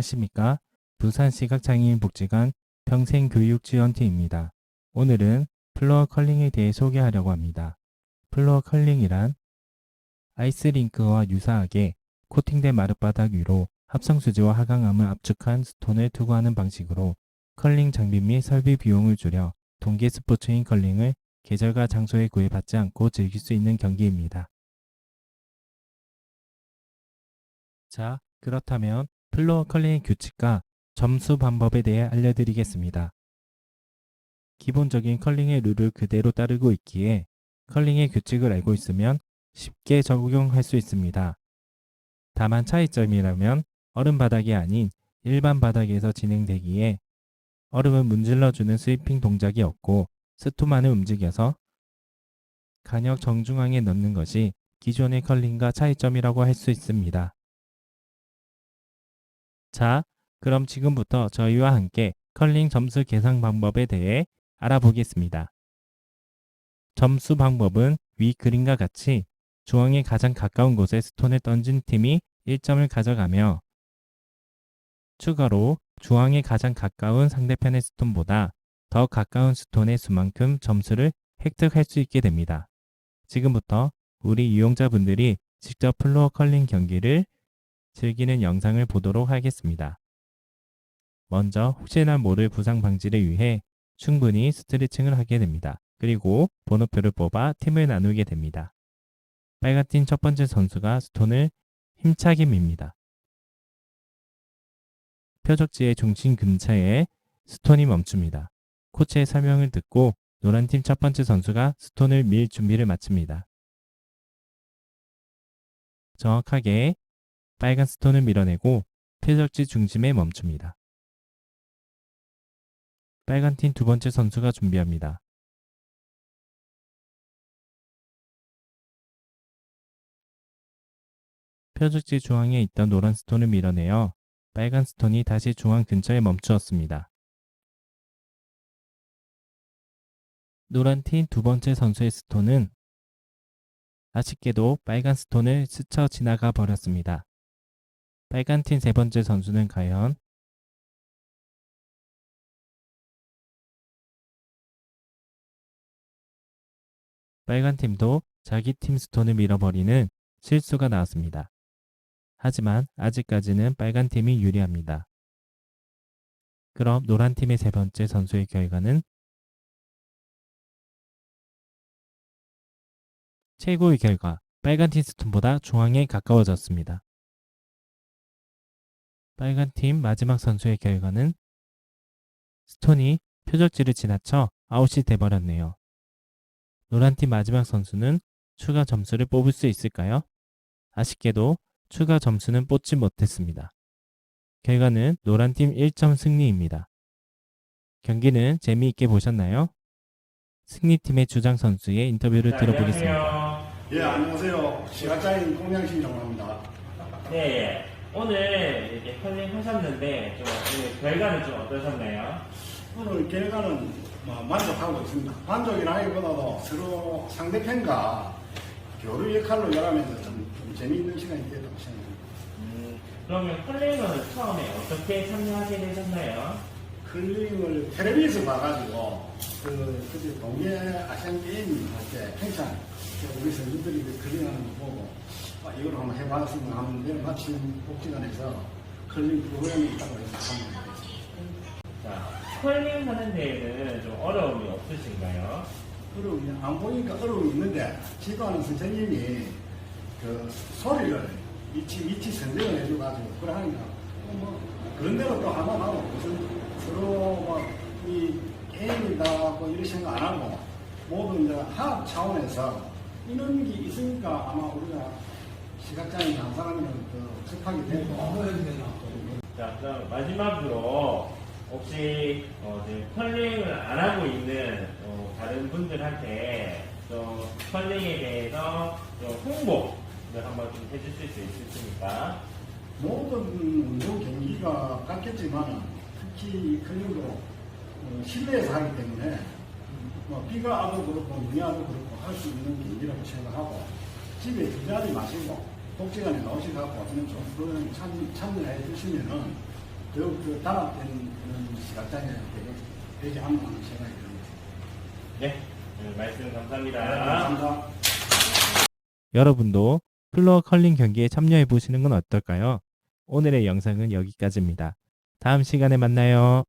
안녕하십니까. 부산시각장애인복지관 평생교육지원팀입니다. 오늘은 플로어 컬링에 대해 소개하려고 합니다. 플로어 컬링이란 아이스링크와 유사하게 코팅된 마룻바닥 위로 합성수지와 하강암을 압축한 스톤을 투구하는 방식으로 컬링 장비 및 설비 비용을 줄여 동계 스포츠인 컬링을 계절과 장소에 구애받지 않고 즐길 수 있는 경기입니다. 자, 그렇다면 플로어 컬링의 규칙과 점수 방법에 대해 알려드리겠습니다. 기본적인 컬링의 룰을 그대로 따르고 있기에 컬링의 규칙을 알고 있으면 쉽게 적용할 수 있습니다. 다만 차이점이라면 얼음 바닥이 아닌 일반 바닥에서 진행되기에 얼음을 문질러주는 스위핑 동작이 없고 스토만을 움직여서 간역 정중앙에 넣는 것이 기존의 컬링과 차이점이라고 할 수 있습니다. 자, 그럼 지금부터 저희와 함께 컬링 점수 계산 방법에 대해 알아보겠습니다. 점수 방법은 위 그림과 같이 중앙에 가장 가까운 곳에 스톤을 던진 팀이 1점을 가져가며 추가로 중앙에 가장 가까운 상대편의 스톤보다 더 가까운 스톤의 수만큼 점수를 획득할 수 있게 됩니다. 지금부터 우리 이용자분들이 직접 플로어 컬링 경기를 즐기는 영상을 보도록 하겠습니다. 먼저 혹시나 모를 부상 방지를 위해 충분히 스트레칭을 하게 됩니다. 그리고 번호표를 뽑아 팀을 나누게 됩니다. 빨간 팀 첫 번째 선수가 스톤을 힘차게 밉니다. 표적지의 중심 근처에 스톤이 멈춥니다. 코치의 설명을 듣고 노란 팀 첫 번째 선수가 스톤을 밀 준비를 마칩니다. 정확하게 빨간 스톤을 밀어내고 표적지 중심에 멈춥니다. 빨간 팀 두 번째 선수가 준비합니다. 표적지 중앙에 있던 노란 스톤을 밀어내어 빨간 스톤이 다시 중앙 근처에 멈추었습니다. 노란 팀 두 번째 선수의 스톤은 아쉽게도 빨간 스톤을 스쳐 지나가 버렸습니다. 빨간 팀 세 번째 선수는 과연 빨간 팀도 자기 팀 스톤을 밀어버리는 실수가 나왔습니다. 하지만 아직까지는 빨간 팀이 유리합니다. 그럼 노란 팀의 세 번째 선수의 결과는 최고의 결과 빨간 팀 스톤보다 중앙에 가까워졌습니다. 빨간 팀 마지막 선수의 결과는 스톤이 표적지를 지나쳐 아웃이 돼버렸네요. 노란 팀 마지막 선수는 추가 점수를 뽑을 수 있을까요? 아쉽게도 추가 점수는 뽑지 못했습니다. 결과는 노란 팀 1점 승리입니다. 경기는 재미있게 보셨나요? 승리팀의 주장 선수의 인터뷰를 들어보겠습니다. 예, 안녕하세요. 시각장애인 공양신이라고 합니다. 네, 예. 오늘 이렇게 컬링 하셨는데 좀 오늘 결과는 좀 어떠셨나요? 오늘 결과는 뭐 만족하고 있습니다. 만족이라기보다도 서로 상대편과 교류 역할로 일하면서 좀, 좀 재미있는 시간이 됐다고 생각합니다. 음, 그러면 컬링은 처음에 어떻게 참여하게 되셨나요? 클링을 텔레비에서 봐가지고 그 그때 동계 아시안 게임 할때 평창 우리 선수들이 그 클링하는 거 보고 아, 이걸 한번 해봤으면 하는데 마침 복지관에서 클링 프로그램이 있다고 해서 한번. 자, 컬링 하는 데에는 좀 어려움이 없으신가요? 어려움이 안 보니까 어려움이 있는데 지도하는 선생님이 그 소리를 위치 위치 선정을 해줘가지고 그래 하니까 뭐 그런 대로 또 한번 하고 무슨 서로 막이 게임이다 뭐 이런 생각 안 하고 모두 이제 화합 차원에서 이런 게 있으니까 아마 우리가 시각장애인 한 사람이면 더 접하게 되고 자, 그럼 마지막으로 혹시 어, 지금 컬링을 안 하고 있는 어, 다른 분들한테 좀 컬링에 대해서 좀 홍보를 한번 좀 해주실 수 있으십니까? 모든 운동 경기가 같겠지만 특히 클링도 어, 실내에서 하기 때문에 뭐 비가 와도 그렇고 눈이 와도 그렇고 할 수 있는 경기라고 생각하고 집에 주저하지 마시고 복지관에 나오셔갖고 그냥 좀 그런 참, 참여해 주시면은 더욱 그 단합된 그런 시각장애 되지 않나 하는 생각이 듭니다. 네, 오늘 말씀 감사합니다. 감사합니다. 여러분도 플로어 컬링 경기에 참여해 보시는 건 어떨까요? 오늘의 영상은 여기까지입니다. 다음 시간에 만나요.